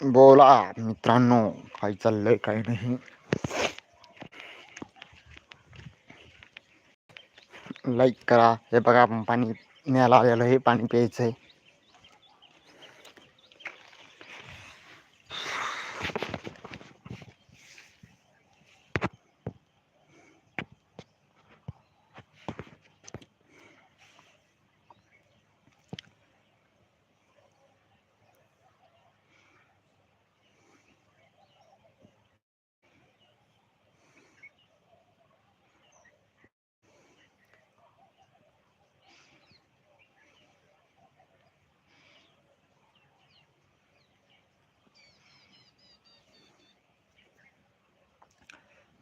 बोला मित्रांनो काय चाललंय काही नाही. लाईक करा. हे बघा आपण पाणी न्यायला आलेलो हे पाणी प्यायचं आहे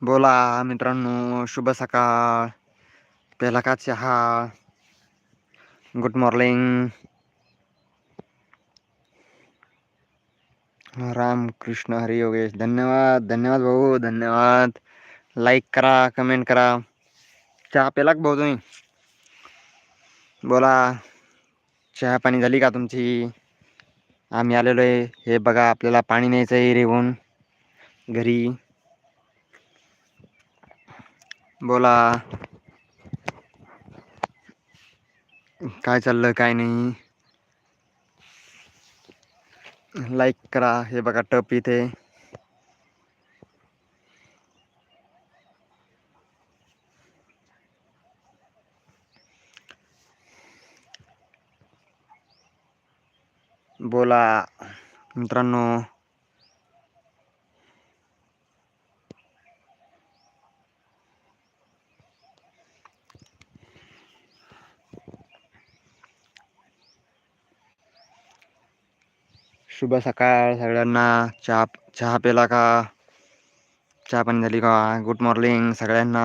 बोला मित्रांनो शुभ सकाळ. पहिला का चहा गुड मॉर्निंग राम कृष्ण हरी योगेश. धन्यवाद धन्यवाद भाऊ धन्यवाद. लाईक करा कमेंट करा. चहा पेला का भाऊ तुम्ही? बोला. चहा पाणी झाली का तुमची? आम्ही आलेलो आहे. हे बघा आपल्याला पाणी न्यायचं आहे रेवून. घरी. बोला. काय चाललं काय नाही. लाईक करा हे बघा टप इथे. बोला. मित्रांनो शुभ सकाळ सगळ्यांना. चहा चहा पेला का? चहा पाणी झाली का? गुड मॉर्निंग सगळ्यांना.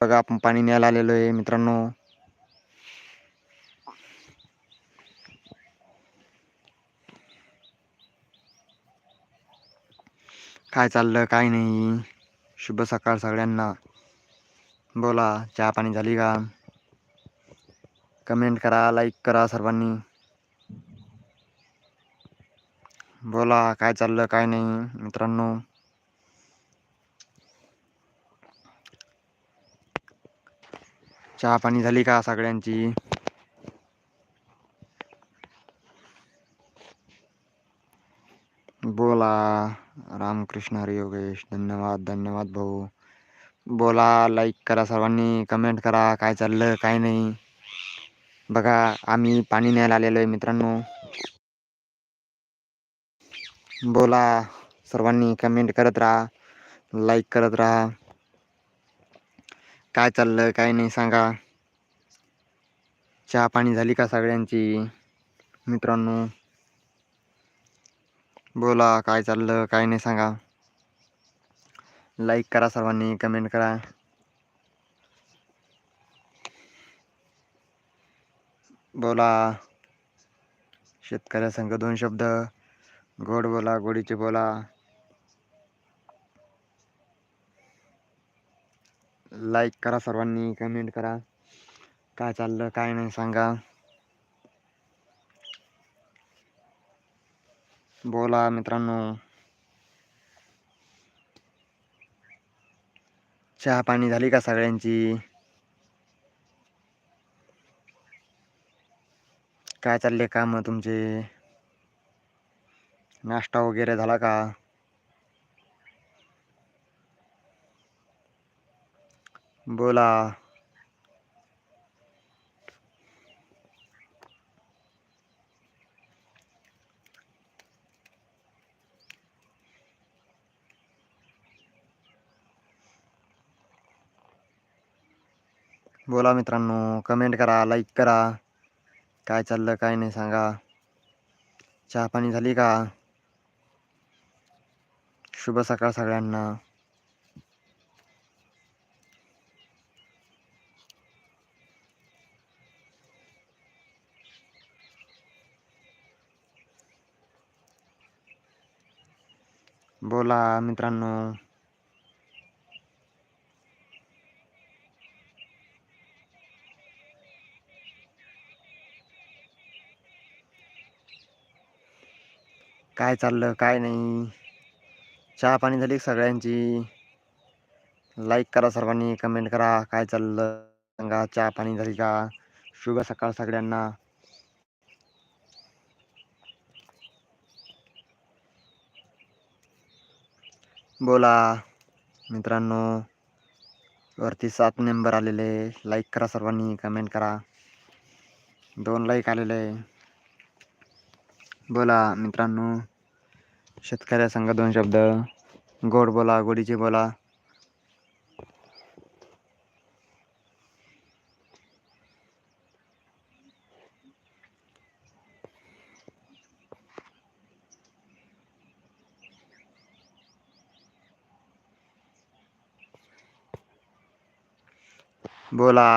बघा आपण पाणी न्यायला आलेलो आहे मित्रांनो. काय चाललं? काय नाही. शुभ सकाळ सगळ्यांना. बोला चहा पाणी झाली का? कमेंट करा लाईक करा सर्वांनी. बोला काय चाललं काय नाही मित्रांनो. चहा पाणी झाली का सगळ्यांची? बोला रामकृष्ण हरी योगेश धन्यवाद धन्यवाद भाऊ. बोला लाईक करा सर्वांनी कमेंट करा काय चाललं काय नाही. बघा आम्ही पाणी न्यायला आलेलो आहे मित्रांनो. बोला. सर्वांनी कमेंट करत राहा. लाईक करत राहा. काय चाललं काय नाही सांगा. चहा पाणी झाली का सगळ्यांची? मित्रांनो. बोला काय चाललं काय नाही सांगा. लाईक करा सर्वांनी कमेंट करा. बोला. शेतकऱ्या संघ दोन शब्द. गोड बोला गोडीचे बोला. लाईक करा सर्वांनी कमेंट करा. काय चाललं काय नाही सांगा. बोला मित्रांनो. चहा पाणी झाली का सगळ्यांची? काय चालले काम तुमचे? नाश्ता वगैरे झाला का? बोला. बोला मित्रांनो कमेंट करा लाईक करा. काय चाललं काय नाही सांगा. चहा पाणी झाली का? शुभ सकाळ सगळ्यांना. बोला मित्रांनो. काय चाललं? काय नाही. चहा पाणी झाली सगळ्यांची? लाईक करा सर्वांनी कमेंट करा. काय चाललं? सांगा चहा पाणी झाली का? शुभ सकाळ सगळ्यांना. बोला मित्रांनो. वरती सात नंबर आलेले. लाईक करा सर्वांनी कमेंट करा. दोन लाईक आलेले. बोला मित्रांनो. शेतकऱ्या सांगा दोन शब्द. गोड बोला गोडीचे बोला. बोला.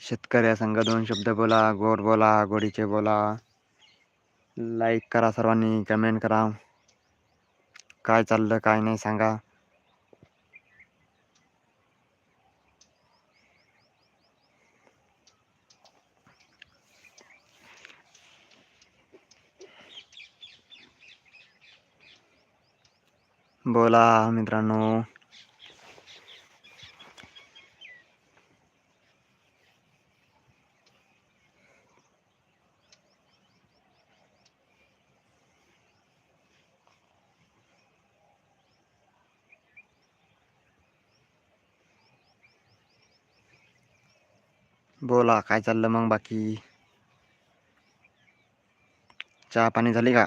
शेतकऱ्या संघ दोन शब्द बोला गोड बोला गोडीचे बोला. लाईक करा सर्वांनी कमेंट करा. काय चाललं काय नाही सांगा. बोला मित्रांनो. बोला काय चाललं मग बाकी? चहा पाणी झाली का?